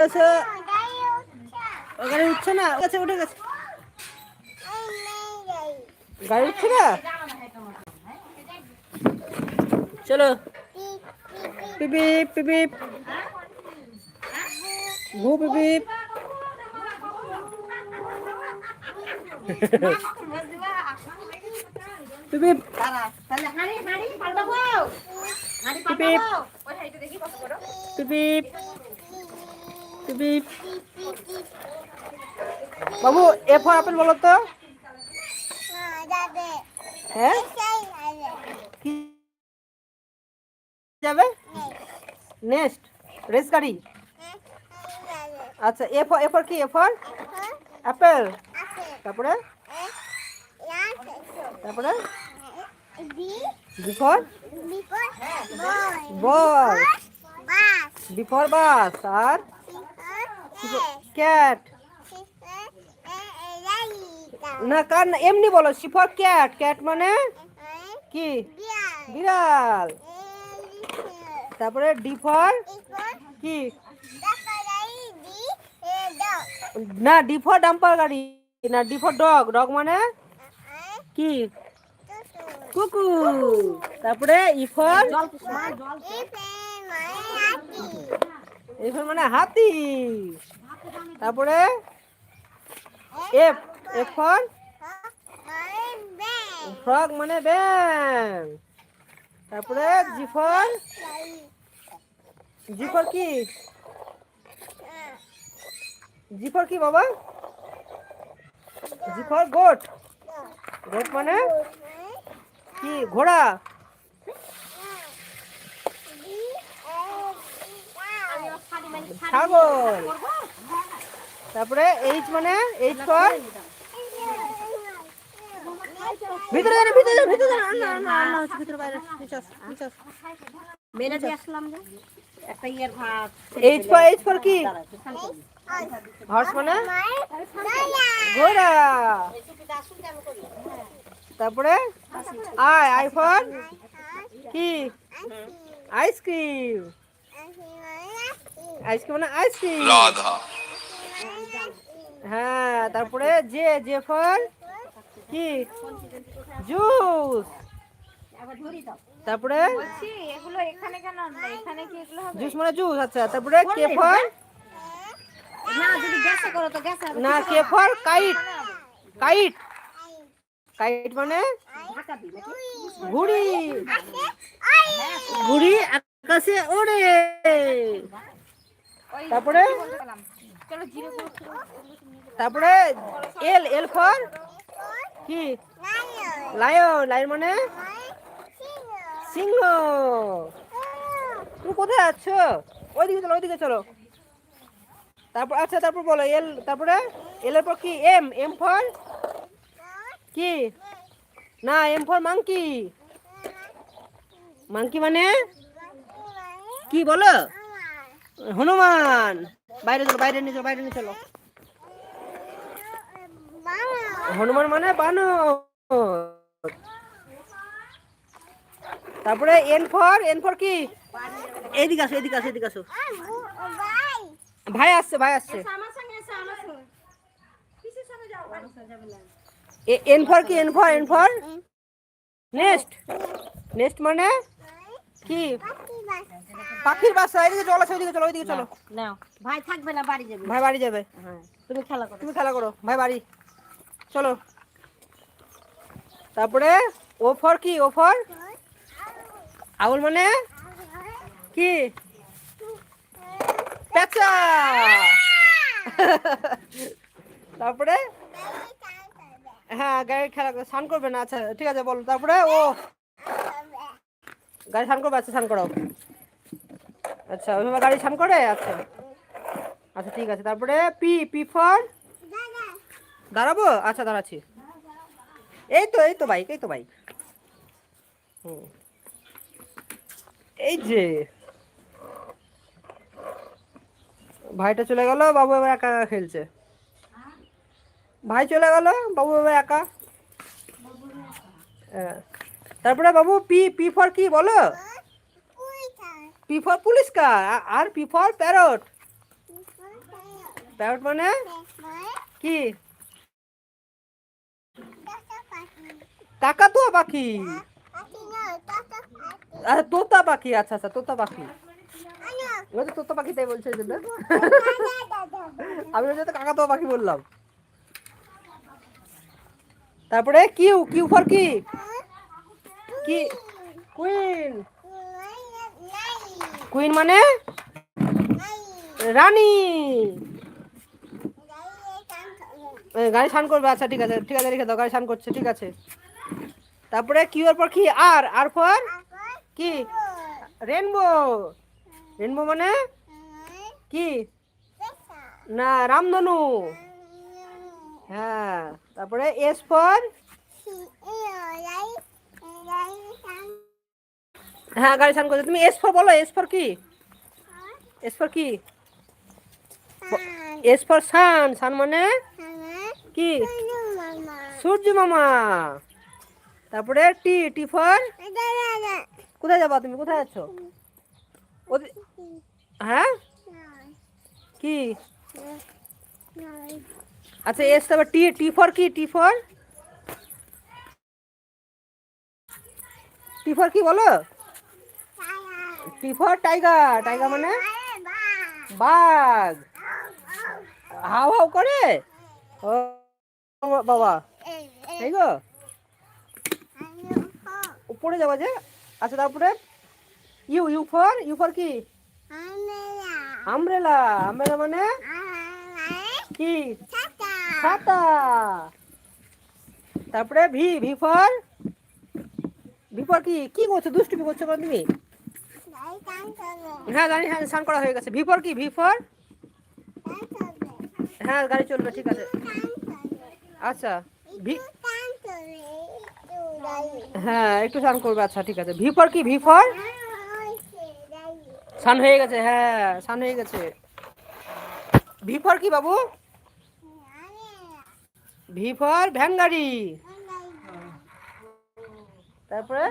ও গাড়ি উঠছে না? গেছে উঠে গেছে। গাড়ি উঠছে না? চলো। পিপিপ পিপিপ ঘু পিপিপ পিপিপ পিপিপ বাবু এ ফর আপেল বলো তো। হ্যাঁ? কি যাবে? নেক্সট রেস গাড়ি। আচ্ছা এ ফর এ ফর কি এ ফর অ্যাপেল তারপরে? তারপরে? B for ball. B for bus. R? Cat. না কার এমনি বলো সি ক্যাট। ক্যাট মানে? কি? বিড়াল। তারপরে ডি ফর? কি? না ডি ফর ডাম্পার গাড়ি। না ডি ফর ডগ। ডগ মানে? কি? কুকুর। তারপরে ই ফর? ই ফর মানে হাতি। তারপরে এফ এফ ফর ফ্রগ মানে ব্যাং তারপরে জি ফর জি ফর কি? জি ফর কি বাবা? জি ফর গোট গোট মানে? কি? ঘোড়া? ছাগল। তারপরে এইচ মানে এইচ ফর ভিতরে যান ভিতরে যান ভিতরে যান আল্লাহ আল্লাহ আল্লাহ হচ্ছে ভিতরে বাইরে। নিচে আস, নিচে আস। মেরে দিয়ে আসলাম যে একটা ইয়ের ভাত। এইচ ফর এইচ ফর কি? হর্স মানে? ঘোড়া তারপরে আই আই ফর। কি? Ice cream. আইসক্রিম মানে আইসক্রিম। রাধা হ্যাঁ তারপরে যে যে ফল? কি? জুস। তারপরে? জুস মানে জুস আচ্ছা তারপরে কে ফল? না K for? Kite. Kite. Kite মানে? ঘুড়ি। ঘুড়ি আকাশে ওড়ে। তারপরে? চলো জিরো করে তারপরে এল এল ফর? কি? লায়ন। লায়ন মানে? সিংহ। তুমি কোথায় আছো? ওইদিকে চলো ওইদিকে চলো। তারপর আচ্ছা তারপর বলো, এল, তারপরে? এল এর পর কি? M M for? কি? না, এম ফর মাংকি। মাংকি মানে? কি বলো? হনুমান। বাইরে চলো, বাইরে নিয়ে চলো, বাইরে নিয়ে চলো। হনুমান মানে বানর। তারপরে এন ফর এন ফর কি? এদিকে আসো এদিকে আসো এদিকে আসো। ভাই আসছে ভাই আসছে। এন ফর কি? N for N for nest nest মানে? কি? পাখির বাসা এদিকে চলো আসো, ওইদিকে চলো ওইদিকে চলো। নাও। ভাই থাকবে না বাড়ি যাবে। ভাই বাড়ি যাবে। হ্যাঁ। তুমি খেলা করো। তুমি খেলা করো। ভাই বাড়ি। চলো। তারপরে ও ফর কি? O for? আউল মানে? কি? তারপরে? হ্যাঁ গাড়ি খেলা স্নান করবে না? আচ্ছা ঠিক আছে, বলো। তারপরে ও গাড়ি স্নান করবে? আচ্ছা স্নান করাও আচ্ছা ওইভাবে গাড়ি স্নান করে? আচ্ছা। আচ্ছা ঠিক আছে। তারপরে পি পি ফর? দাঁড়াবো? আচ্ছা দাঁড়াচ্ছি। এই তো এই তো বাইক এই তো বাইক। হুম। এই যে। ভাইটা চলে গেল বাবু এবার একা একা খেলছে। ভাই চলে গেল বাবু এবার একা। হ্যাঁ। তারপরে বাবু পি পি ফর কি বলো? পি ফর পুলিশ কার আর পি ফর প্যারট। প্যারট মানে? কি? কাকাতুয়া পাখি? আচ্ছা তোতা পাখি আচ্ছা আচ্ছা তোতা পাখি। ওই তো তোতা পাখি তাই বলছে। আমি ওই জন্য কাকাতুয়া পাখি বললাম। তারপরে কিউ কিউ ফর কি? কি? কুইন। কুইন মানে? রানী। গাড়ি স্নান করবে আচ্ছা ঠিক আছে ঠিক আছে, রেখে দাও, গাড়ি স্নান করছে, ঠিক আছে। তারপরে কিউ এর পর কি? আর আর ফর কি? রেনবো। রেনবো মানে? কি? না, রামধনু। হ্যাঁ তারপরে এস ফর হ্যাঁ গাড়ি স্নান করছে। তুমি এস ফর বলো, এস ফর কি? এস ফর কি? S for sun. সান মানে? কি? সূর্য মামা। তারপরে টি টি ফর কোথায় যাবা তুমি? কোথায় ওদি- হ্যাঁ? কি? আচ্ছা এস তারপর টি টি ফর কি? টি ফর টি ফর কি বলো? টি ফর টাইগার টাইগার মানে? বাঘ। হাও হাও করে? ও বাবা। এই গো? উপরে যাবা যে? আচ্ছা তারপরে U U for U for কি? আমব্রেলা আমব্রেলা মানে? কি? ছাতা। তারপরে V V for? V for কি? কি করছ? দুষ্টুমি করছ কেন তুমি? হ্যাঁ গাড়ি হ্যাঁ স্নান করা হয়ে গেছে। ভি ফর কি? V for? হ্যাঁ গাড়ি চলবে ঠিক আছে। আচ্ছা ভি হ্যাঁ একটু স্নান করবে আচ্ছা ঠিক আছে। ভি ফর কি ভি ফর স্নান হয়ে গেছে হ্যাঁ স্নান হয়ে গেছে। ভি ফর কি বাবু? ভি ফর ভ্যান গাড়ি তারপরে?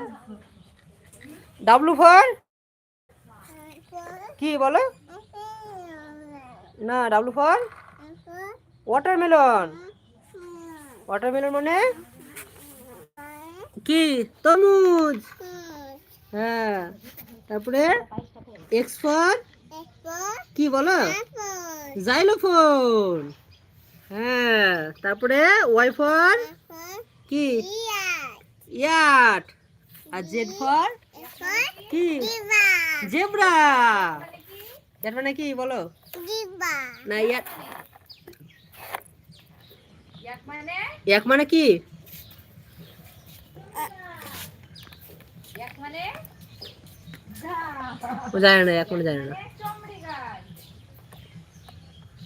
ডাব্লু ফর কি বলো? না ডাব্লু ফর ওয়াটারমেলন ওয়াটারমেলন মানে? কি? তরমুজ। হ্যাঁ। তারপরে এক্স ফর কি বলো? জাইলোফোন। হ্যাঁ। তারপরে ওয়াই ফর কি? ইয়াট। আর জেড ফর কি? জেব্রা। ইয়াট মানে কি বলো? না ইয়াট। মানে? এক মানে কি এক মানে ও জানে না এক মানে জানে না।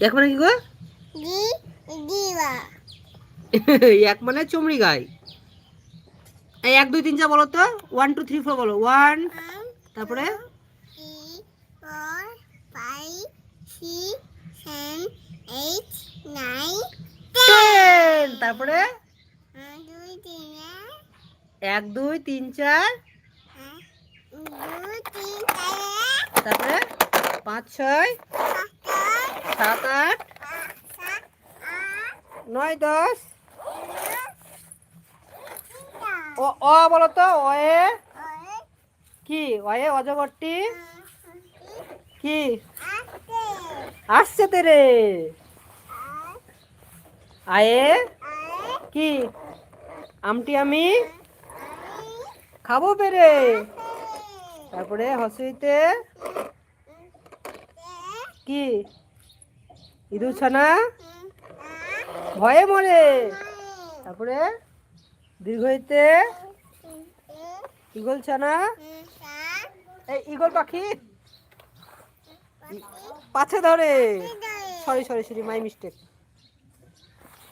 এক মানে কি গো? এক মানে চমড়ি গাই। এই এক দুই তিন চার বলো তো। ওয়ান টু থ্রি ফোর বলো। ওয়ান তারপরে? তারপরে? এক দুই তিন চার। তারপরে পাঁচ, ছয়, সাত, আট, নয়, দশ, ও, অ বলো তো অয়ে কি? অয়ে অজগরটি কি? আসছে তেরে আয়ে কি? আমটি আমি খাব পেরে তারপরে হসুইতে কি? ইঁদুর ছানা ভয়ে মরে। তারপরে দীর্ঘইতে ইগল ছানা এই ইগল পাখি। পাছে ধরে। Sorry sorry sorry my mistake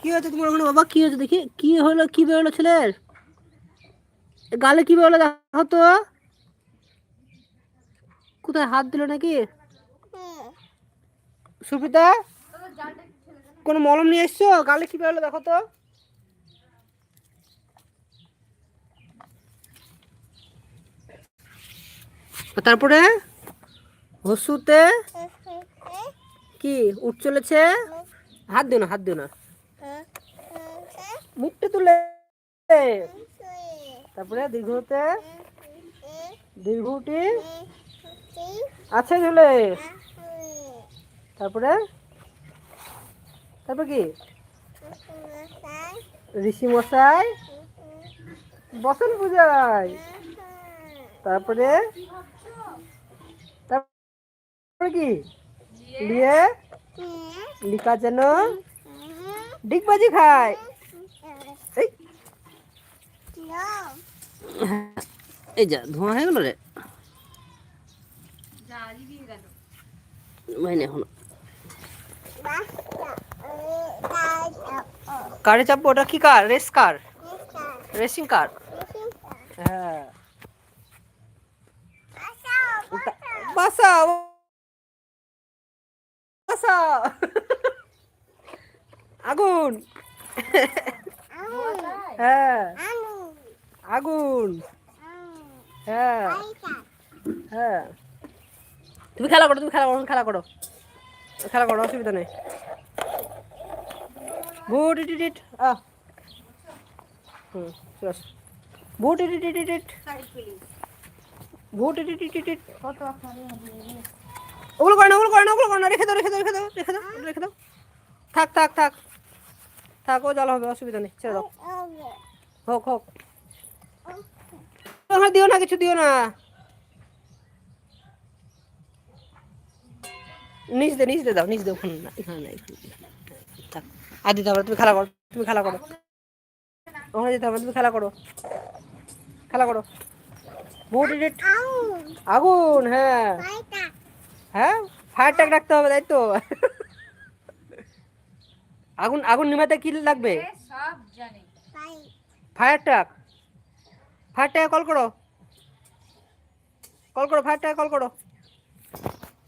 কি হয়েছে তোমার ওখানে? বাবা, কি হয়েছে দেখি। কি হলো, কি বেরোলো ছেলের? গালে কি বেরোলো দেখো তো। কোথায় হাত দিল নাকি? সুপ্রিতা, কোনো মলম নিয়ে এসছো? গালে কি বেরোলো দেখো তো। তারপরে? হসুতে কি, উঠ চলেছে? হাত দিও না, হাত দিও না। মুখটা তুলে। তারপরে দীর্ঘতে? দীর্ঘটি আছে ঝুলে? তারপরে? তারপর কি? ঋষি মশাই? বসন পূজায়? তারপরে? তারপরে কি? লিয়ে লিকা যেন? ডিগবাজি খায়? এই যা, ধোঁয়া হয়ে গেল রে? হয়নি এখনও। কারে চাপবো? ওটা কি কার? Race car? Racing car? হ্যাঁ। বাসাও। বাসাও। আগুন। হ্যাঁ। আগুন। হ্যাঁ। হ্যাঁ। তুমি খেলা করো, তুমি খেলা করো খেলা করো। খেলা করো, অসুবিধা নেই। ইট আহ হুম ওগুলো করে না করে না করে না, রেখে দাও রেখে দাও রেখে দাও রেখে দাও রেখে দাও। থাক থাক থাক। থাক, ও হবে, অসুবিধা নেই, ছেড়ে দাও। হোক হোক। দিও না, কিছু দিও না। নিচ দে নিচ দে দাও নিচ দে ওখানে না এখানে না এখানে থাক আর দিতে হবে তুমি খেলা করো তুমি খেলা করো। ওখানে যেতে হবে তুমি খেলা করো। খেলা করো। ইট আগুন হ্যাঁ। হ্যাঁ ফায়ার ট্যাগ রাখতে হবে তাই তো। আগুন আগুন নিমাতে কি লাগবে? Fire tag fire tag call করো। কল করো ফায়ার ট্যাগ কল করো।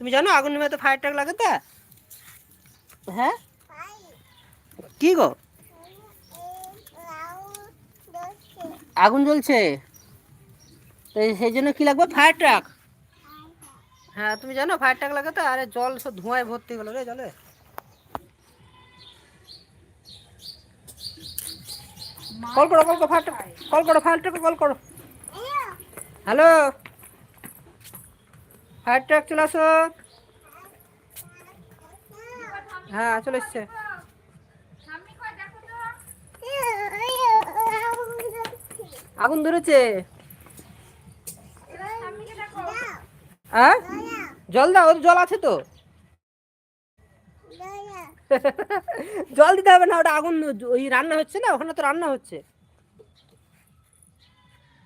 তুমি জানো আগুন নিমাতে ফায়ার ট্যাগ লাগে তা হ্যাঁ? কি গো? আগুন জ্বলছে। তো সেই জন্য কি লাগবে? Fire truck? হ্যাঁ তুমি জানো ফায়ার ট্রাক লাগাতে? আরে জল সব ধোঁয়ায় ভর্তি গেল রে, জলে। কল করো কল করো, ফায়ার ট্রাক কল করো, ফায়ার ট্রাক কল করো। হ্যালো? ফায়ার ট্রাক চলে আসো হ্যাঁ চলে এসছে। আগুন ধরেছে? হ্যাঁ জল দাও ওর জল আছে তো। জল দিতে হবে না, ওটা আগুন, ওই রান্না হচ্ছে না, ওখানে তো রান্না হচ্ছে।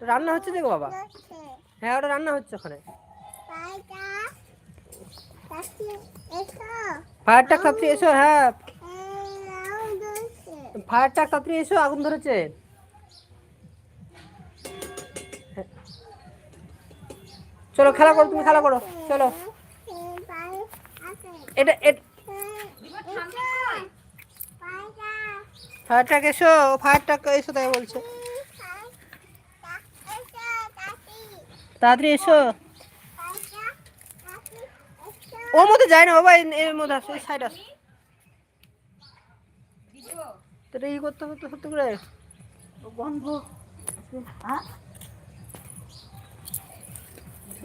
রান্না হচ্ছে দেখো বাবা। হ্যাঁ ওটা রান্না হচ্ছে ওখানে। ফায়ার ট্রাক তাড়াতাড়ি এসো হ্যাঁ। ফায়ারটা তাড়াতাড়ি এসো আগুন ধরেছে। চলো খেলা করো তুমি খেলা করো চলো। এটা এ- ফায়ার এসো ফায়ার এসো তাই বলছে। তাড়াতাড়ি এসো। ওর মধ্যে যায় না বাবা এর- মধ্যে আসো এই সাইড আসো তো এটা ই করতে হবে তো সত্যি করে গন্ধ।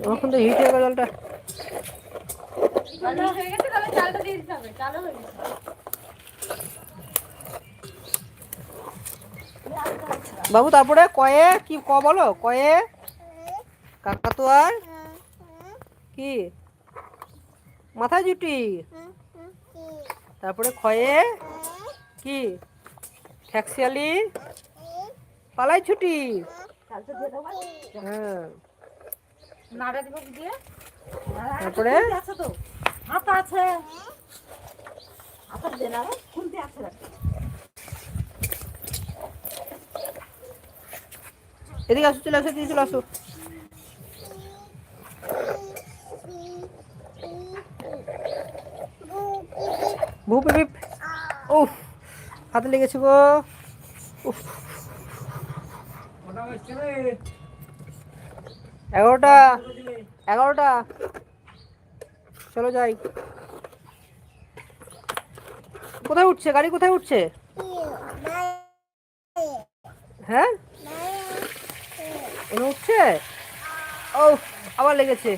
এখন তো হিট হয়ে গেল জলটা। হয়ে হয়ে বাবু তারপরে কয়ে কি ক বলো? কয়ে? কাকাতুয়ার? কি? মাথায় জুটি? তারপরে খয়ে কি? ঠ্যাক্সিয়ালি পালাই ছুটি? হ্যাঁ। তারপরে? আছে হাত এদিকে আসো চলে আসো চলে আসো। ভুপ ভিপ উফ, হাতে লেগেছে গো। উফ। এগারোটা এগারোটা। চলো যাই। কোথায় উঠছে? গাড়ি কোথায় উঠছে? হ্যাঁ? উঠছে? ও আবার লেগেছে।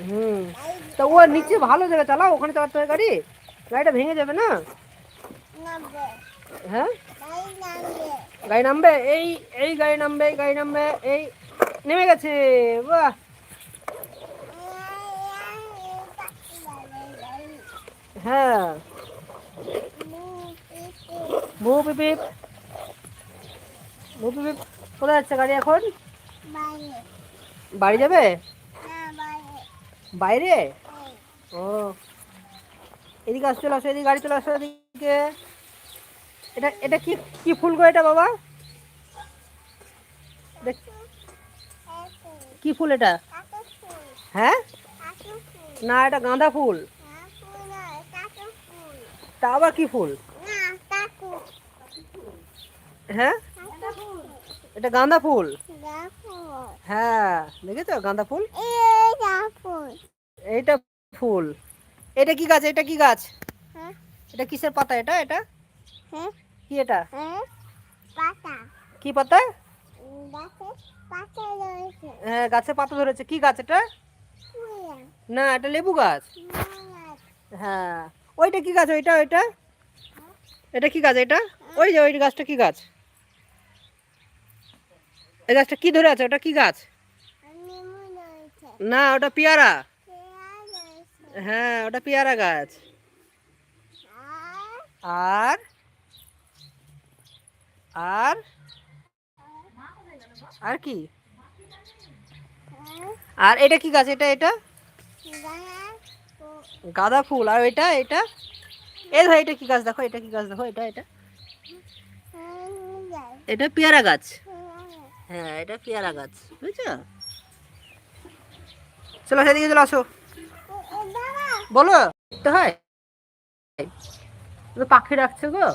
হুম। তা ও নিচে ভালো জায়গা চালাও ওখানে চালাতে হয় গাড়ি। গাড়িটা ভেঙে যাবে না? হ্যাঁ? গাড়ি নামবে। এই এই গাড়ি নামবে এই গাড়ি নামবে এই নেমে গেছে। বাহ! হ্যাঁ। বউ পিপিপ বউ পিপিপ কোথায় যাচ্ছে গাড়ি এখন? বাড়ি যাবে? বাইরে? ও। এদিকে আসো, চলে আসো, এদিকে গাড়ি চলে আসো এদিকে। এটা এটা কি কি ফুল গো এটা বাবা? কি ফুল এটা? হ্যাঁ? না, এটা গাঁদা ফুল। তা আবার কি ফুল? হ্যাঁ? এটা গাঁদা ফুল। হ্যাঁ দেখেছ গাঁদা ফুল? এইটা ফুল। এটা কি গাছ? এটা কি গাছ? এটা কিসের পাতা এটা? এটা? কি এটা? কি পাতা? হ্যাঁ গাছে পাতা ধরেছে। কি গাছ এটা? না এটা লেবু গাছ। হ্যাঁ। ওইটা কি গাছ? ওইটা ওইটা? এটা কি গাছ এটা? ওই যে ওই গাছটা কি গাছ? এই গাছটা কি ধরে আছে? ওটা কি গাছ? না ওটা পেয়ারা। হ্যাঁ ওটা পেয়ারা গাছ। আর? আর? আর কি? আর এটা কি গাছ? এটা এটা? গাঁদা ফুল। আর এটা এটা? এই দেখো এটা কি গাছ? দেখো, এটা কি গাছ? দেখো, এটা এটা? এটা পেয়ারা গাছ। হ্যাঁ এটা পেয়ারা গাছ। বুঝছ? চলো, সেদিকে চলে, আসো। বলো তো হয়? পাখি রাখছে গো।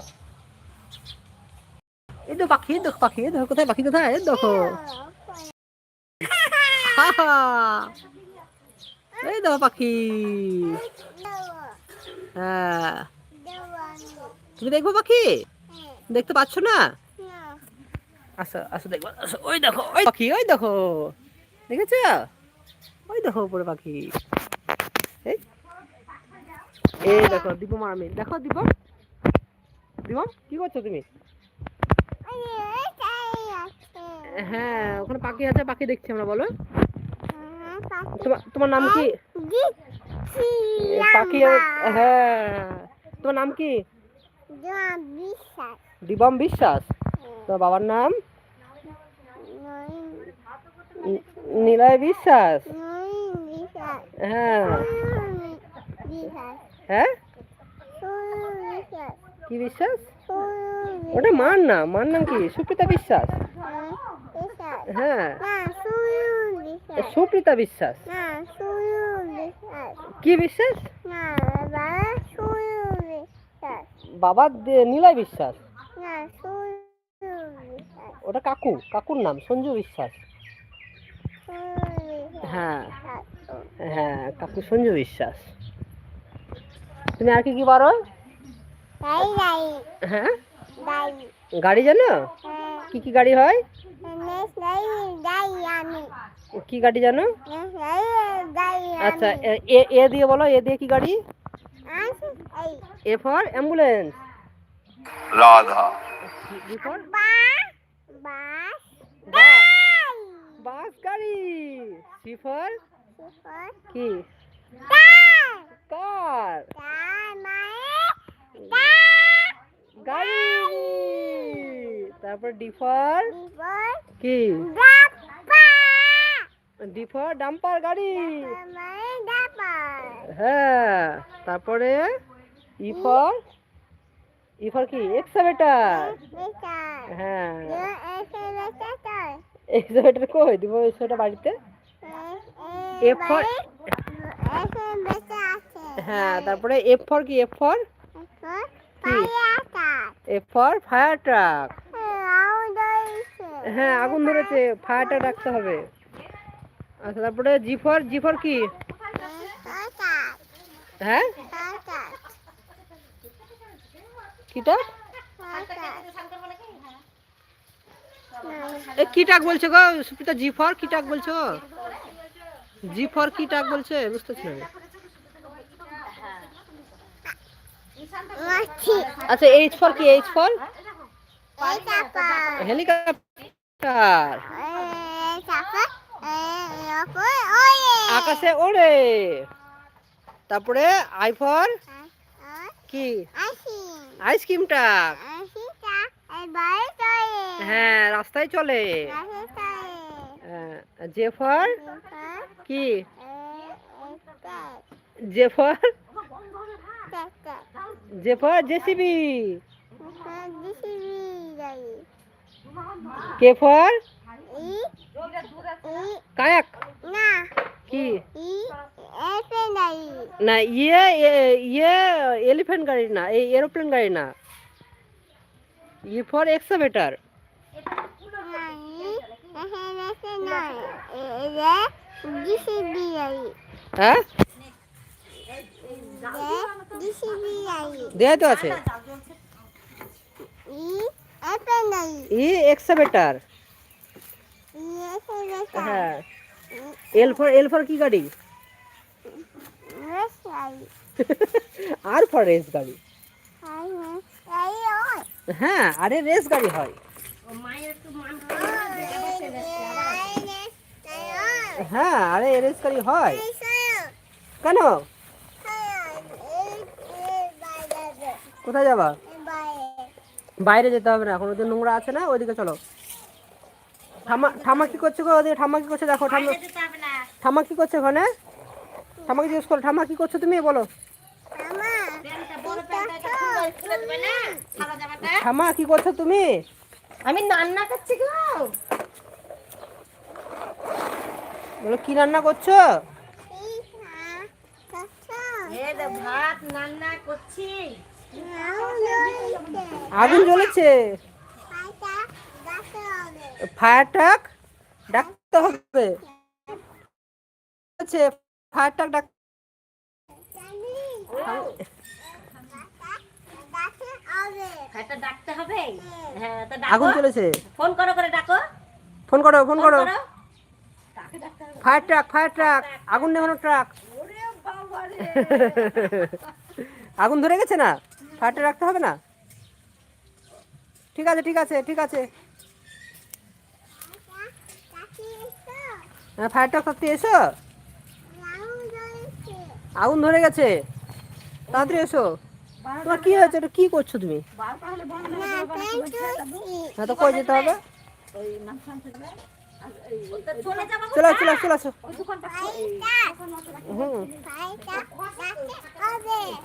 এই তো পাখি দেখো পাখি দেখো কোথায়, পাখি কোথায়? দেখো। এই দেখো পাখি। হ্যাঁ। তুমি দেখব পাখি? দেখতে পাচ্ছ না? আসো আসো দেখব ওই দেখো, ওই পাখি, ওই দেখো। দেখেছ? ওই দেখো উপরে পাখি। এই। এই দেখো দীপ মারমি দেখো দীপ দীপ কি করছ তুমি? হ্যাঁ ওখানে পাখি আছে পাখি দেখছি আমরা বলো। তোমার তোমার নাম কি? পাখি হ্যাঁ। তোমার নাম কি? দিবম বিশ্বাস। তোমার বাবার নাম? নিলয় বিশ্বাস। হ্যাঁ। হ্যাঁ? কি বিশ্বাস? ওটা মার নাম মার নাম কি? সুপ্রিতা বিশ্বাস? হ্যাঁ। সুপ্রিতা বিশ্বাস। কি বিশ্বাস? বাবা নিলয় বিশ্বাস। ওটা কাকু, কাকুর নাম, সঞ্জু বিশ্বাস। হ্যাঁ। হ্যাঁ কাকু সঞ্জু বিশ্বাস। তুমি আর কি কি পারো হ্যাঁ? গাড়ি জানো? কি কি গাড়ি হয়? কি গাড়ি জানো? আচ্ছা এ- এ দিয়ে বলো এ দিয়ে কি গাড়ি? A for ambulance. For? Bus. Bus গাড়ি। সি ফর কি? কার? গাড়ি। তারপর ডি ফর কি? ডি ফর ডাম্পার গাড়ি। হ্যাঁ তারপরে ই ফর ই ফর কি? এক্সাভেটার হ্যাঁ। এক্সাভেটার কই? দিব সেটা বাড়িতে। এফ ফর হ্যাঁ তারপরে এফ ফর কি? F for F for fire truck হ্যাঁ আগুন ধরেছে ফায়ার ট্রাক রাখতে হবে। আচ্ছা তারপরে জি ফর জি ফর কি? হ্যাঁ? কিটা? এ কি টাক বলছো গো? সুপিতা জি ফর কি টাক বলছো? জি ফর কি টাক বলছে? বুঝতেছি না আচ্ছা এইচ ফর কি? এইচ ফর হেলিকপ্টার আকাশে ওড়ে। তারপরে আই ফর কি? আইসক্রিমটা হ্যাঁ রাস্তায় চলে। জে ফর কি? J for J for JCB? K for? Kayak? কি? না ইয়ে ইয়ে এলিফ্যান্ট গাড়ি না এই এরোপ্লেন গাড়ি না। E for excavator. হ্যাঁ? দেয়া তো আছে। ই এক্সাভেটার হ্যাঁ। এল ফর এল ফর কি গাড়ি? আর ফর রেস গাড়ি। হ্যাঁ। আরে রেস গাড়ি হয়। হ্যাঁ আরে রেস গাড়ি হয়। কেন? কোথায় যাবা? বাইরে যেতে হবে না, এখন ওদের নোংরা আছে না, ওইদিকে চলো। ঠামা ঠামা কি করছে গো ওদিকে? ঠাম্মা কি করছে? দেখো, ঠাম্মা ঠাম্মা কি করছে ওখানে? ঠাম্মাকে জিজ্ঞেস করো ঠাম্মা কি করছ তুমি? বলো। ঠাম্মা, কি করছ তুমি? আমি রান্না করছি গো। বলো কি রান্না করছ? ভাত রান্না করছি। আগুন জ্বলেছে। ফায়ার ট্রাক ডাকতে হবে। আছে ফায়ার ট্রাক ডাক ডাকতে হবে? হ্যাঁ তো আগুন চলেছে ফোন করো করে ডাকো। ফোন করো ফোন করো। ফায়ার ট্রাক ফায়ার ট্রাক আগুন নেভানো ট্রাক আগুন ধরে গেছে না? ফায়ারটা রাখতে হবে না? ঠিক আছে ঠিক আছে ঠিক আছে। হ্যাঁ ফায়ার ট্রাক করতে এসো। আগুন ধরে গেছে। তাড়াতাড়ি এসো। তোমার কি হয়েছে? এটা কি করছ তুমি? হ্যাঁ তো কই যেতে হবে? চলে চলে চলে হুম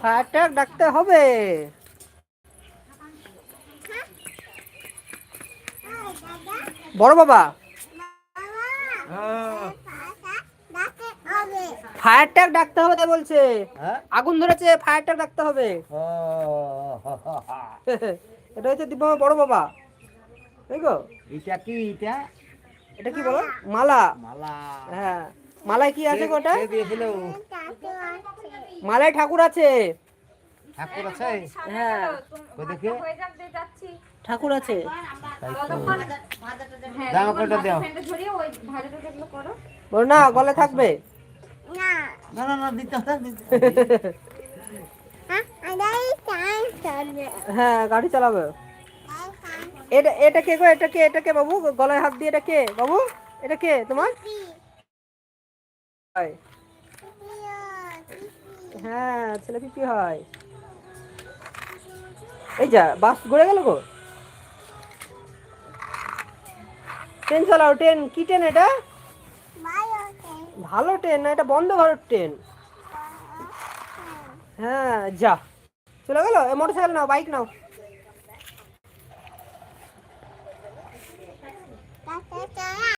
ফায়ার ট্রাক ডাকতে হবে। বড় বাবা। ফায়ার ট্রাক ডাকতে হবে তাই বলছে। আগুন ধরেছে ফায়ার ট্রাক ডাকতে হবে। এটা হচ্ছে দিব্য বড় বাবা। তাই গো? এটা কি এটা? এটা কি বলো? মালা। মালা। হ্যাঁ। মালায় কি আছে গো ওটা কে দিয়েছিল মালায় ঠাকুর আছে। ঠাকুর আছে? হ্যাঁ। দেখে? ঠাকুর আছে। কোটা দাও। বলো না গলে থাকবে? না না না দিতে হবে দিতে হবে। হ্যাঁ গাড়ি চালাবে। এটা এটা কে গো? এটা কে এটা কে বাবু? গলায় হাত দিয়ে এটা কে বাবু? এটা কে তোমার? হয়। ছেলে পিপি হয়। এই যা, বাস ঘুরে গেল গো। ট্রেন চালাও, ট্রেন। কি ট্রেন এটা? ভালো ট্রেন না, এটা বন্ধ ভারত ট্রেন। হ্যাঁ যা। চলে গেল? মোটর সাইকেল নাও, বাইক নাও। 我走了。